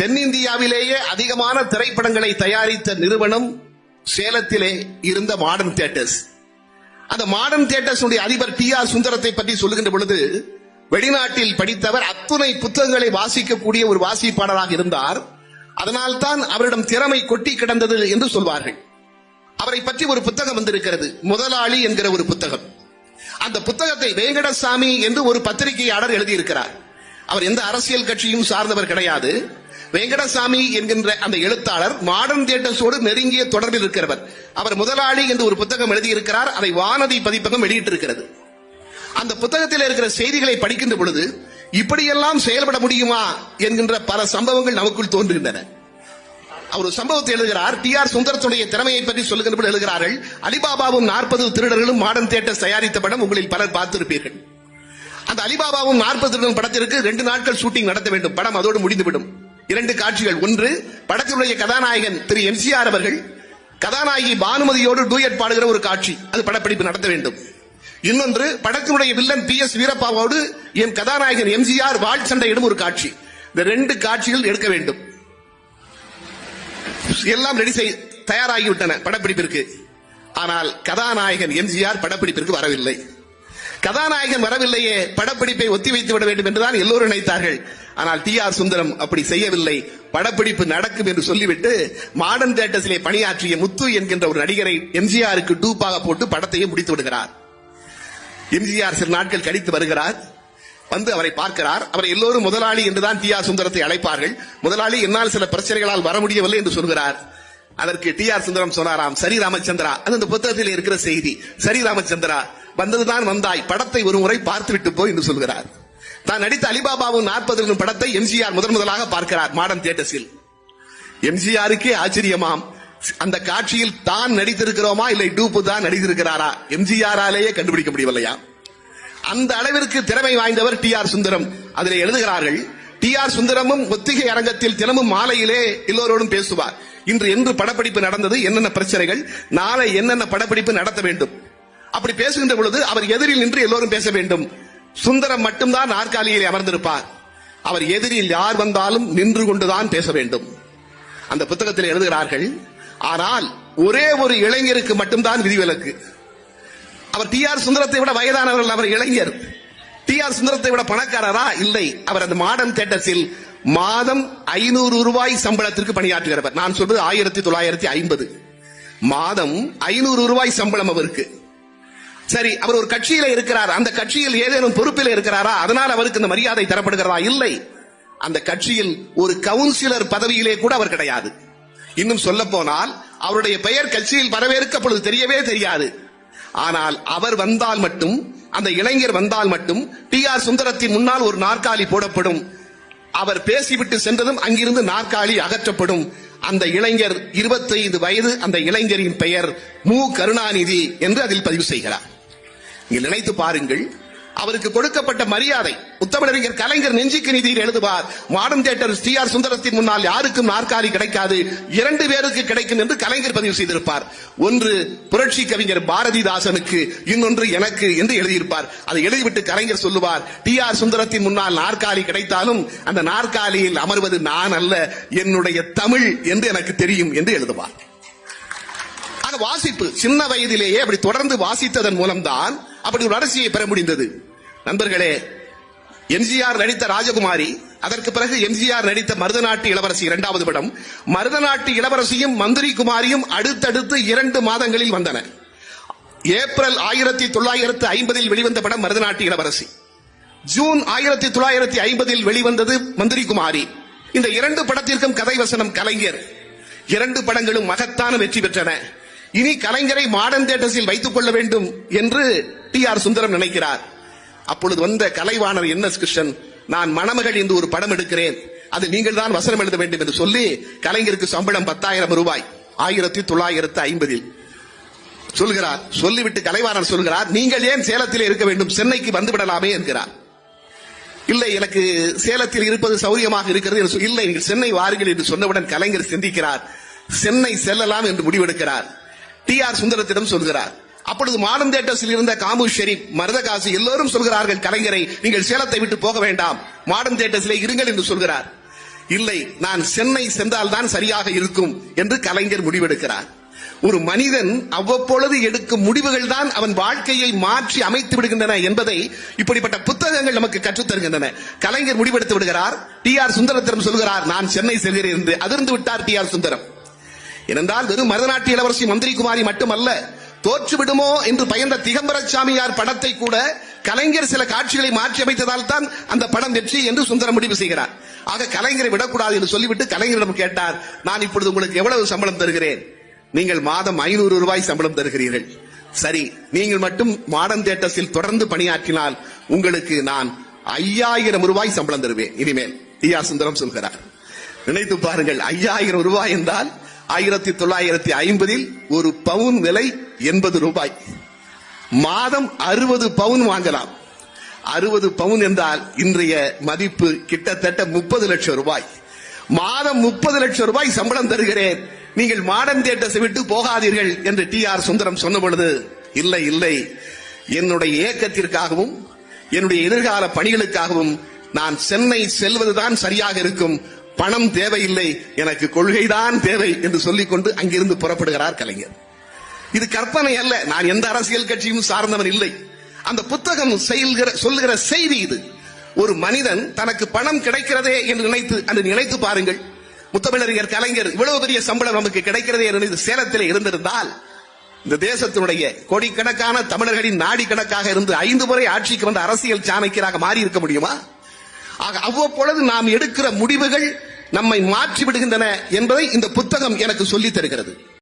தென்னிந்தியாவிலேயே அதிகமான திரைப்படங்களை தயாரித்த நிறுவனம் சேலத்திலே இருந்த மாடர்ன் தியேட்டர்ஸ் அந்த மாடர்ன் தியேட்டர்ஸ் அதிபர் டி ஆர் சுந்தரத்தை பற்றி சொல்லுகின்ற பொழுது வெளிநாட்டில் படித்தவர் அத்துணை புத்தகங்களை வாசிக்கக்கூடிய ஒரு வாசிப்பாளராக இருந்தார். அதனால் தான் அவரிடம் திறமை கொட்டி கிடந்தது என்று சொல்வார்கள். அவரை பற்றி ஒரு புத்தகம் வந்திருக்கிறது முதலாளி என்கிற ஒரு புத்தகம். அந்த புத்தகத்தை வேங்கடசாமி என்று ஒரு பத்திரிகையாளர் எழுதியிருக்கிறார். அவர் எந்த அரசியல் கட்சியும் சார்ந்தவர் கிடையாது. வெங்கடசாமி என்கின்ற அந்த எழுத்தாளர் மாடர்ன் தியேட்டர்ஸோடு நெருங்கிய தொடர்பில் இருக்கிறவர். அவர் முதலாளி என்று ஒரு புத்தகம் எழுதியிருக்கிறார். அதை வானதி பதிப்பகம் வெளியிட்டிருக்கிறது. அந்த புத்தகத்தில் இருக்கிற செய்திகளை படிக்கின்ற பொழுது இப்படியெல்லாம் செயல்பட முடியுமா என்கின்ற பல சம்பவங்கள் நமக்குள் தோன்றுகின்றன. அவர் ஒரு சம்பவத்தை எழுதுகிறார். டி ஆர் சுந்தரத்துடைய திறமையை பற்றி சொல்லுகின்ற எழுதுகிறார்கள் அலிபாபாவும் நாற்பது திருடர்களும் மாடர்ன் தியேட்டர் தயாரித்த படம் உங்களில் பலர் பார்த்திருப்பீர்கள். அந்த அலிபாபாவும் நாற்பது திருடன் படத்திற்கு ரெண்டு நாட்கள் ஷூட்டிங் நடத்த வேண்டும். படம் அதோடு முடிந்துவிடும். இரண்டு காட்சிகள். ஒன்று படத்தினுடைய கதாநாயகன் திரு எம்ஜிஆர் அவர்கள் கதாநாயகி பானுமதியோடு டூயட் பாடுகிற ஒரு காட்சி. அது படப்பிடிப்பு நடத்த வேண்டும். இன்னொன்று படத்தினுடைய வில்லன் பி எஸ் வீரப்பாவோடு என் கதாநாயகன் எம்ஜிஆர் வாழ் சண்டையிடும் ஒரு காட்சி. இந்த ரெண்டு காட்சிகள் எடுக்க வேண்டும். எல்லாம் ரெடி செய் தயாராகிவிட்டன படப்பிடிப்பிற்கு. ஆனால் கதாநாயகன் எம்ஜிஆர் படப்பிடிப்பிற்கு வரவில்லை. கதாநாயகன் வரவில்லையே படப்பிடிப்பை ஒத்தி வைத்து விட வேண்டும் என்றுதான் எல்லோரும் நினைத்தார்கள். ஆனால் டி ஆர் சுந்தரம் அப்படி செய்யவில்லை. படப்பிடிப்பு நடக்கும் என்று சொல்லிவிட்டு மாடர்ன் தேட்டர்ஸிலே பணியாற்றிய முத்து என்கின்ற ஒரு நடிகரை எம்ஜிஆருக்கு டூப்பாக போட்டு படத்தையும் முடித்து விடுகிறார். எம்ஜிஆர் சில நாட்கள் கழித்து வருகிறார். வந்து அவரை பார்க்கிறார். அவர் எல்லோரும் முதலாளி என்றுதான் டி ஆர் சுந்தரத்தை அழைப்பார்கள். முதலாளி என்னால் சில பிரச்சனைகளால் வர முடியவில்லை என்று சொல்கிறார். அதற்கு டி ஆர் சுந்தரம் சொன்னாராம் சரி ராமச்சந்திரா அது அந்த புத்தகத்தில் இருக்கிற செய்தி. சரி ராமச்சந்திரா வந்ததுதான் வந்தாய். படத்தை ஒரு முறை பார்த்துவிட்டு போய் என்று சொல்கிறார். தான் நடித்த அலிபாபாவும் நாற்பது படத்தை எம்ஜிஆர் முதன் முதலாக பார்க்கிறார் மாடர்ன் தியேட்டர்ஸில். எம்ஜிஆருக்கே ஆச்சரியமாம். அந்த காட்சியில் தான் நடித்திருக்கிறோமா இல்லை டூப்பு தான் நடித்திருக்கிறாரா? எம்ஜிஆராலேயே கண்டுபிடிக்க முடியவில்லையா? அந்த அளவிற்கு திறமை வாய்ந்தவர் டி ஆர் சுந்தரம். அதில் எழுதுகிறார்கள் டி ஆர் சுந்தரமும் ஒத்திகை அரங்கத்தில் தினமும் மாலையிலே எல்லோரோடும் பேசுவார். இன்று என்று படப்பிடிப்பு நடந்தது என்னென்ன பிரச்சனைகள்? நாளை என்னென்ன படப்பிடிப்பு நடத்த வேண்டும்? அப்படி பேசுகின்ற பொழுது அவர் எதிரில் நின்று எல்லோரும் பேச வேண்டும். சுந்தரம் மட்டும்தான் நாற்காலியில் அமர்ந்திருப்பார். அவர் எதிரில் யார் வந்தாலும் நின்று கொண்டுதான் பேச வேண்டும். அந்த புத்தகத்தில் எழுதுகிறார்கள் ஆனால் ஒரே ஒரு இளைஞருக்கு மட்டும்தான் விதிவிலக்கு. அவர் டி ஆர் சுந்தரத்தை விட வயதானவர்கள் அவர் இளைஞர். டி ஆர் சுந்தரத்தை விட பணக்காரரா? இல்லை. அவர் அந்த மாடர்ன் தேட்டர்ஸில் மாதம் ஐநூறு ரூபாய் சம்பளத்திற்கு பணியாற்றுகிறவர். நான் சொல்றது ஆயிரத்தி தொள்ளாயிரத்தி ஐம்பது. மாதம் ஐநூறு ரூபாய் சம்பளம் அவருக்கு. சரி அவர் ஒரு கட்சியில இருக்கிறார். அந்த கட்சியில் ஏதேனும் பொறுப்பில் இருக்கிறாரா? அதனால் அவருக்கு இந்த மரியாதை தரப்படுகிறதா? இல்லை. அந்த கட்சியில் ஒரு கவுன்சிலர் பதவியிலே கூட அவர் கிடையாது. இன்னும் சொல்ல போனால் அவருடைய பெயர் கட்சியில் வரவேற்க அப்பொழுது தெரியவே தெரியாது. ஆனால் அவர் வந்தால் மட்டும் அந்த இளைஞர் வந்தால் மட்டும் டி ஆர் சுந்தரத்தின் முன்னால் ஒரு நாற்காலி போடப்படும். அவர் பேசிவிட்டு சென்றதும் அங்கிருந்து நாற்காலி அகற்றப்படும். அந்த இளைஞர் 25 வயது அந்த இளைஞரின் பெயர் மு. கருணாநிதி என்று அதில் பதிவு செய்கிறார். நீங்கள் நினைத்து பாருங்கள் அவருக்கு கொடுக்கப்பட்ட மரியாதை. உத்தமிழறிஞர் கலைஞர் நெஞ்சுக்கு நிதியில் எழுதுவார். மாடர்ன் தியேட்டர் டி ஆர் சுந்தரத்தின் முன்னால் யாருக்கும் நாற்காலி கிடைக்காது. இரண்டு பேருக்கு கிடைக்கும் என்று கலைஞர் பதிவு செய்திருப்பார். ஒன்று புரட்சி கவிஞர் பாரதிதாசனுக்கு இன்னொன்று எனக்கு என்று எழுதியிருப்பார். அதை எழுதிவிட்டு கலைஞர் சொல்லுவார் டி ஆர் சுந்தரத்தின் முன்னால் நாற்காலி கிடைத்தாலும் அந்த நாற்காலியில் அமர்வது நான் அல்ல என்னுடைய தமிழ் என்று எனக்கு தெரியும் என்று எழுதுவார். வாசிப்பு. சின்ன வயதிலேயே அப்படி தொடர்ந்து வாசித்ததன் மூலம்தான் அப்படி ஒரு அரசியை பெற முடிந்தது. நண்பர்களே எம்ஜிஆர் நடித்த ராஜகுமாரி அதற்கு பிறகு எம்ஜிஆர் நடித்த மருதநாட்டு இளவரசி இரண்டாவது படம் மருதநாட்டு இளவரசியும் மந்திரி குமாரியும் அடுத்தடுத்து இரண்டு மாதங்களில் வந்தன. ஏப்ரல் ஆயிரத்தி தொள்ளாயிரத்து ஐம்பதில் வெளிவந்த படம் மருதநாட்டு இளவரசி. ஜூன் ஆயிரத்தி தொள்ளாயிரத்தி ஐம்பதில் வெளிவந்தது மந்திரி குமாரி இந்த இரண்டு படத்திற்கும் கதை வசனம் கலைஞர். இரண்டு படங்களும் மகத்தான வெற்றி பெற்றன. இனி கலைஞரை மாடர்ன் தேட்டர்ஸில் வைத்துக் கொள்ள வேண்டும் என்று டி ஆர் சுந்தரம் நினைக்கிறார். அப்பொழுது வந்த கலைவாணர் என் எஸ் கிருஷ்ணன் நான் மணமகள் என்று ஒரு படம் எடுக்கிறேன். அது நீங்கள் தான் வசனம் எழுத வேண்டும் என்று சொல்லி கலைஞருக்கு சம்பளம் பத்தாயிரம் ரூபாய் ஆயிரத்தி தொள்ளாயிரத்து ஐம்பதில். சொல்கிறார் சொல்லிவிட்டு கலைவாணர் சொல்கிறார் நீங்கள் ஏன் சேலத்தில் இருக்க வேண்டும்? சென்னைக்கு வந்து விடலாமே என்கிறார். இல்லை எனக்கு சேலத்தில் இருப்பது சௌரியமாக இருக்கிறது என்று இல்லை நீங்கள் சென்னை வாருங்கள் என்று சொன்னவுடன் கலைஞர் சிந்திக்கிறார். சென்னை செல்லலாம் என்று முடிவெடுக்கிறார். டி ஆர் சுந்தரத்திடம் சொல்கிறார். அப்பொழுது மாடர்ன் தியேட்டர்ஸில் இருந்த காமு ஷெரீப் மருதகாசு எல்லோரும் சொல்கிறார்கள் கலைஞரை நீங்கள் சேலத்தை விட்டு போக வேண்டாம். மாடர்ன் தியேட்டர்ஸிலே இருங்கள் என்று சொல்கிறார். இல்லை நான் சென்னை சென்றால்தான் சரியாக இருக்கும் என்று கலைஞர் முடிவெடுக்கிறார். ஒரு மனிதன் அவ்வப்பொழுது எடுக்கும் முடிவுகள் தான் அவன் வாழ்க்கையை மாற்றி அமைத்து விடுகின்றன என்பதை இப்படிப்பட்ட புத்தகங்கள் நமக்கு கற்றுத் தருகின்றன. கலைஞர் முடிவெடுத்து விடுகிறார். டி ஆர் சுந்தரத்திடம் சொல்கிறார் நான் சென்னை செல்கிறேன் என்று. அதிர்ந்து விட்டார் டி ஆர் சுந்தரம். ஏனென்றால் வெறும் மருதநாட்டு இளவரசி மந்திரி குமாரி மட்டுமல்ல தோற்றுவிடுமோ என்று பயந்த திகம்பரசாமியார் படத்தை கூட கலைஞர் சில காட்சிகளை மாற்றி அமைத்ததால் தான் அந்த படம் வெற்றி என்று சுந்தரம் முடிவு செய்கிறார். ஆக கலைஞரை விடக்கூடாது என்று சொல்லிவிட்டு கலைஞரிடம் கேட்டார் நான் இப்பொழுது உங்களுக்கு எவ்வளவு சம்பளம் தருகிறேன்? நீங்கள் மாதம் ஐநூறு ரூபாய் சம்பளம் தருகிறீர்கள். சரி நீங்கள் மட்டும் மாடர்ன் தியேட்டர்ஸில் தொடர்ந்து பணியாற்றினால் உங்களுக்கு நான் ஐயாயிரம் ரூபாய் சம்பளம் தருவேன். இனிமேல் டி ஆர் சுந்தரம் சொல்கிறார். நினைத்து பாருங்கள் ஐயாயிரம் ரூபாய் என்றால் ஆயிரத்தி தொள்ளாயிரத்தி ஐம்பதில் ஒரு பவுன் விலை எண்பது ரூபாய். மாதம் அறுபது பவுன் வாங்கலாம். அறுபது பவுன் என்றால் இன்றைய மதிப்பு கிட்டத்தட்ட முப்பது லட்சம் ரூபாய். மாதம் முப்பது லட்சம் ரூபாய் சம்பளம் தருகிறேன். நீங்கள் மாடர்ன் தியேட்டர்ஸை விட்டு போகாதீர்கள் என்று டி ஆர் சுந்தரம் சொன்ன பொழுது இல்லை இல்லை. என்னுடைய இயக்கத்திற்காகவும் என்னுடைய எதிர்கால பணிகளுக்காகவும் நான் சென்னை செல்வதுதான் சரியாக இருக்கும். பணம் தேவையில்லை எனக்கு கொள்கைதான் தேவை என்று சொல்லிக்கொண்டு அங்கிருந்து புறப்படுகிறார் கலைஞர். இது கற்பனை அல்ல. நான் எந்த அரசியல் கட்சியும் சார்ந்தவன் இல்லை. அந்த புத்தகம் செயல்கிற சொல்லுகிற செய்தி இது. ஒரு மனிதன் தனக்கு பணம் கிடைக்கிறதே என்று நினைத்து அன்று நினைத்து பாருங்கள். முத்தமிழறிஞர் கலைஞர் இவ்வளவு பெரிய சம்பளம் நமக்கு கிடைக்கிறதே என்று சேலத்தில் சேலத்திலே இருந்திருந்தால் இந்த தேசத்தினுடைய கோடிக்கணக்கான தமிழர்களின் நாடி கணக்காக இருந்து ஐந்து முறை ஆட்சிக்கு வந்த அரசியல் சாணக்கியராக மாறி இருக்க முடியுமா? ஆக அவ்வப்பொழுது நாம் எடுக்கிற முடிவுகள் நம்மை மாற்றி விடுகின்றன என்பதை இந்த புத்தகம் எனக்கு சொல்லித் தருகிறது.